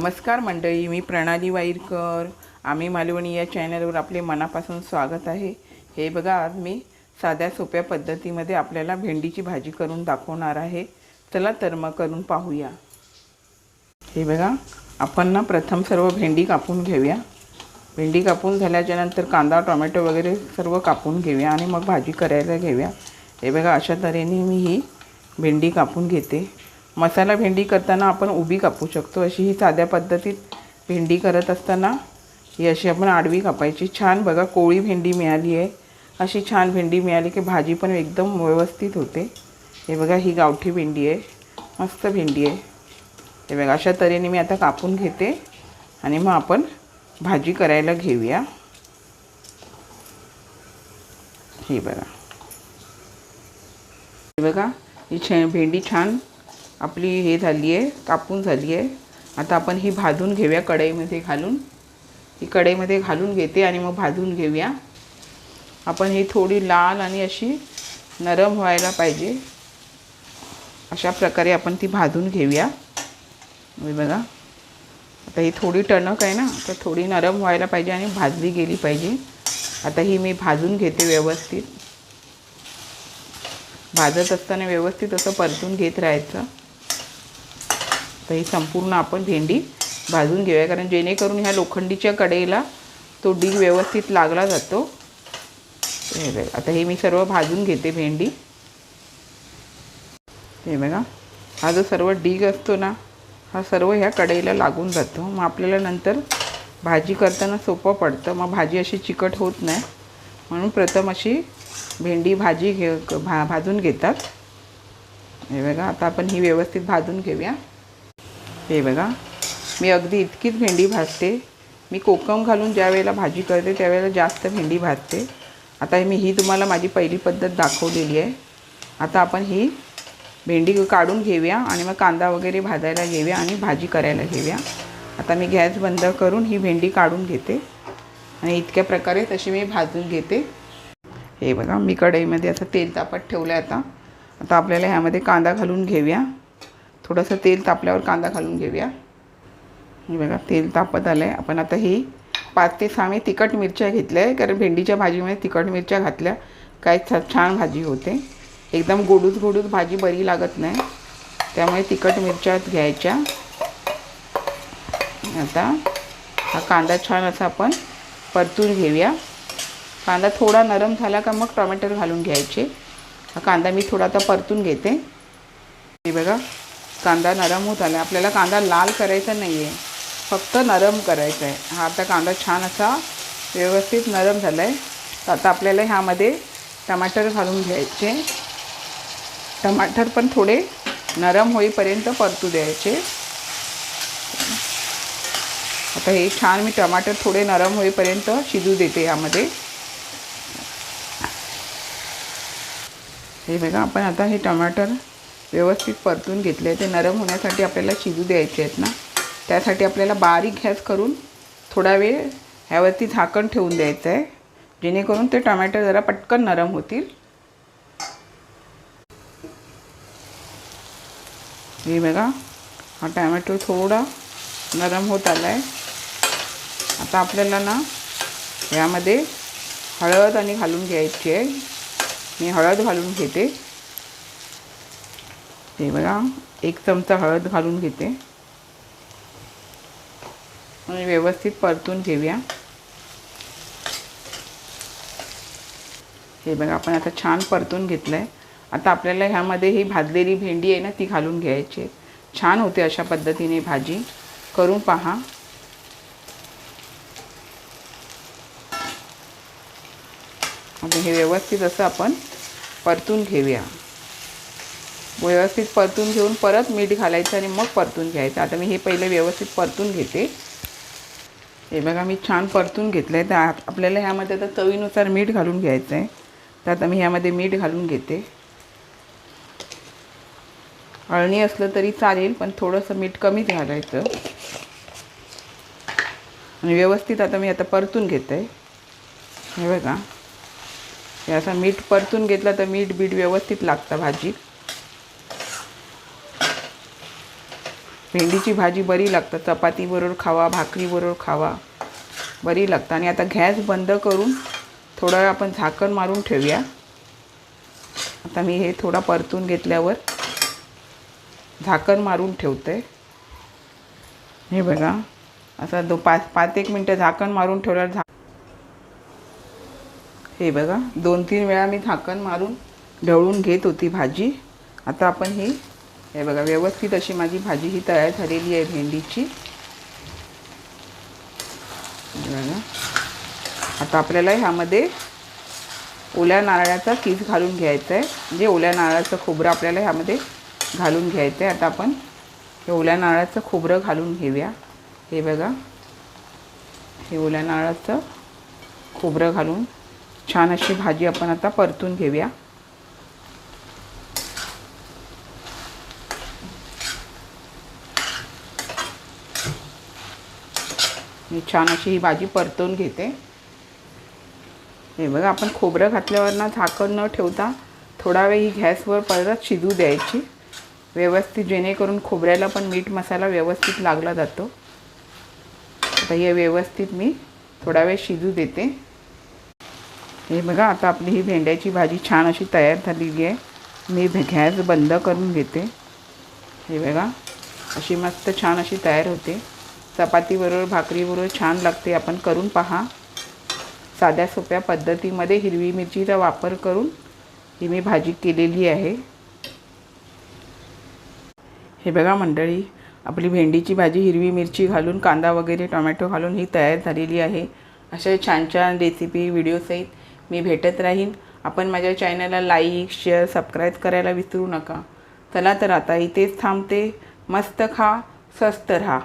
नमस्कार मंडळी मी प्रणाली वाईरकर. आम्ही मालवणी या चॅनलवर आपले मनापासून स्वागत आहे. हे बघा आज मी साध्या सोप्या पद्धतीमध्ये आपल्याला भेंडीची भाजी करून दाखवणार आहे. चला तर मग करून पाहूया. हे बघा आपण ना प्रथम सर्व भेंडी कापून घेऊया. भेंडी कापून झाल्याच्यानंतर कांदा टोमॅटो वगैरे सर्व कापून घेऊया आणि मग भाजी करायला घेऊया. हे बघा अशा तऱ्हेने मी ही भेंडी कापून घेते. मसाला भेंडी करताना आपण उभी कापू शकतो. अशी ही साध्या पद्धतीत भेंडी करत असताना ही अशी आपण आडवी कापायची. छान बघा कोळी भेंडी मिळाली आहे. अशी छान भेंडी मिळाली की भाजी पण एकदम व्यवस्थित होते. हे बघा ही गावठी भेंडी आहे. मस्त भेंडी आहे. हे बघा अशा तऱ्हेने मी आता कापून घेते आणि मग आपण भाजी करायला घेऊया. हे बघा. हे बघा ही छे भेंडी छान आपली हे झाली आहे कापून झाली आहे. आता आपण ही भाजून घेऊया कढईमध्ये घालून. ही कढईमध्ये घालून घेते आणि मग भाजून घेऊया. आपण ही थोडी लाल आणि अशी नरम व्हायला पाहिजे. अशा प्रकारे आपण ती भाजून घेऊया. बघा. आता ही थोडी टणक आहे ना तर थोडी नरम व्हायला पाहिजे आणि भाजली गेली पाहिजे. आता ही मी भाजून घेते व्यवस्थित. भाजत असताना व्यवस्थित असं परतून घेत राहायचं. तर ही संपूर्ण आपण भेंडी भाजून घेऊया कारण जेणेकरून ह्या लोखंडीच्या कढईला तो डीग व्यवस्थित लागला जातो. हे बघा आता हे मी सर्व भाजून घेते भेंडी. हे बघा हा जो सर्व डीग असतो ना हा सर्व ह्या कढईला लागून जातो. मग आपल्याला नंतर भाजी करताना सोपं पडतं. मग भाजी अशी चिकट होत नाही. म्हणून प्रथम अशी भेंडी भाजी घे भा भाजून घेतात. हे बघा आता आपण ही व्यवस्थित भाजून घेऊया. हे बघा. मी अगदी इतकीच भेंडी भाजते. मी कोकम घालून ज्या वेळेला भाजी करते त्यावेळेला जास्त भेंडी भाजते. आता मी ही तुम्हाला माझी पहिली पद्धत दाखवलेली आहे. आता आपण ही भेंडी काढून घेऊया आणि मग कांदा वगैरे भाजायला घेऊया आणि भाजी करायला घेऊया. आता मी गॅस बंद करून ही भेंडी काढून घेते. आणि इतक्या प्रकारे तशी मी भाजून घेते. हे बघा मी कढईमध्ये असं तेल तापत ठेवलं आहे आता. आता आपल्याला ह्यामध्ये कांदा घालून घेऊया. थोडंसं तेल तापल्यावर कांदा घालून घेऊया. हे बघा तेल तापत आलं आहे आपण आता ही पाच ते सहा मी तिखट मिरच्या घेतल्या आहे कारण भेंडीच्या भाजीमध्ये तिखट मिरच्या घातल्या. काय छ छान भाजी होते. एकदम गोडूस गोडूस भाजी बरी लागत नाही. त्यामुळे तिखट मिरच्या घ्यायच्या. आता हा कांदा छान असा आपण परतून घेऊया. कांदा थोडा नरम झाला का मग टोमॅटो घालून घ्यायचे. हा कांदा मी थोडा आता परतून घेते. हे बघा कांदा नरम होत आला आपल्याला कांदा लाल करायचा नाही आहे फक्त नरम करायचा आहे हा आता कांदा छान असा व्यवस्थित नरम झाला आहे तर आता आपल्याला ह्यामध्ये टमाटर घालून घ्यायचे. टमाटर पण थोडे नरम होईपर्यंत परतू द्यायचे. आता हे छान मी टमाटर थोडे नरम होईपर्यंत शिजू देते यामध्ये. हे बघा आपण आता हे टमाटर व्यवस्थित परतून घेतले ते नरम होण्यासाठी आपल्याला शिजू द्यायचे आहेत ना. त्यासाठी आपल्याला बारीक गॅस करून थोडा वेळ ह्यावरती झाकण ठेवून द्यायचं आहे. जेणेकरून ते टमॅटो जरा पटकन नरम होतील. हे बघा हा टॅमॅटो थोडा नरम होत आला आहे आता आपल्याला ना यामध्ये हळद आणि घालून घ्यायची आहे. मी हळद घालून घेते. हे बघा एक चमचा हळद घालून घेते. आणि व्यवस्थित परतून घेऊया. हे बघा आपण आता छान परतून घेतलं आहे आता आपल्याला ह्यामध्ये ही भाजलेली भेंडी आहे ना ती घालून घ्यायची छान होते अशा पद्धतीने भाजी. करून पहा. आता हे व्यवस्थित असं आपण परतून घेऊया. व्यवस्थित परतून घेऊन परत मीठ घालायचं आणि मग परतून घ्यायचं. आता मी हे पहिले व्यवस्थित परतून घेते. हे बघा मी छान परतून घेतलं आहे तर आपल्याला ह्यामध्ये आता चवीनुसार मीठ घालून घ्यायचं आहे तर आता मी ह्यामध्ये मीठ घालून घेते. अळणी असलं तरी चालेल पण थोडंसं मीठ कमीच घालायचं. आणि व्यवस्थित आता मी आता परतून घेते. हे बघा. हे असं मीठ परतून घेतलं तर मीठ बीठ व्यवस्थित लागतं भाजीत. भेंडीची भाजी बरी लागतं चपातीबरोबर खावा भाकरीबरोबर खावा. बरी लागतं आणि आता गॅस बंद करून थोडा वेळ आपण झाकण मारून ठेवूया. आता मी हे थोडा परतून घेतल्यावर झाकण मारून ठेवते. हे बघा. असं दो पाच पाच एक मिनटं झाकण मारून ठेवल्यावर झा हे बघा. दोन तीन वेळा मी झाकण मारून ढवळून घेत होती भाजी. आता आपण ही हे बघा व्यवस्थित अशी माझी भाजी ही तयार झालेली आहे भेंडीची. बघा. आता आपल्याला ह्यामध्ये ओल्या नारळाचा किस घालून घ्यायचा आहे. म्हणजे ओल्या नारळाचं खोबरं आपल्याला ह्यामध्ये घालून घ्यायचं आहे. आता आपण हे ओल्या नारळाचं खोबरं घालून घेऊया. हे बघा. हे ओल्या नारळाचं खोबरं घालून छान अशी भाजी आपण आता परतून घेऊया. मी छान अशी ही भाजी परतवून घेते. हे बघा आपण खोबरं घातल्यावर ना झाकण न ठेवता थोडा वेळ ही गॅसवर परत शिजू द्यायची. व्यवस्थित जेणेकरून खोबऱ्याला पण मीठ मसाला व्यवस्थित लागला जातो. आता हे व्यवस्थित मी थोडा वेळ शिजू देते. हे बघा आता आपली ही भेंड्याची भाजी छान अशी तयार झालेली आहे. मी गॅस बंद करून घेते. हे बघा अशी मस्त छान अशी तयार होते. चपातीबरोबर भाकरीबरोबर छान लागते. आपण करून पहा. साध्या सोप्या पद्धतीमध्ये हिरवी मिरचीचा वापर करून ही मी भाजी केलेली आहे. हे बघा मंडळी आपली भेंडीची भाजी हिरवी मिरची घालून कांदा वगैरे टोमॅटो घालून ही तयार झालेली आहे. अशा छान छान रेसिपी व्हिडिओसहित मी भेटत राहीन. आपण माझ्या चॅनलला लाईक शेअर सबस्क्राईब करायला विसरू नका. चला तर आता इथेच थांबते. मस्त खा स्वस्त राहा.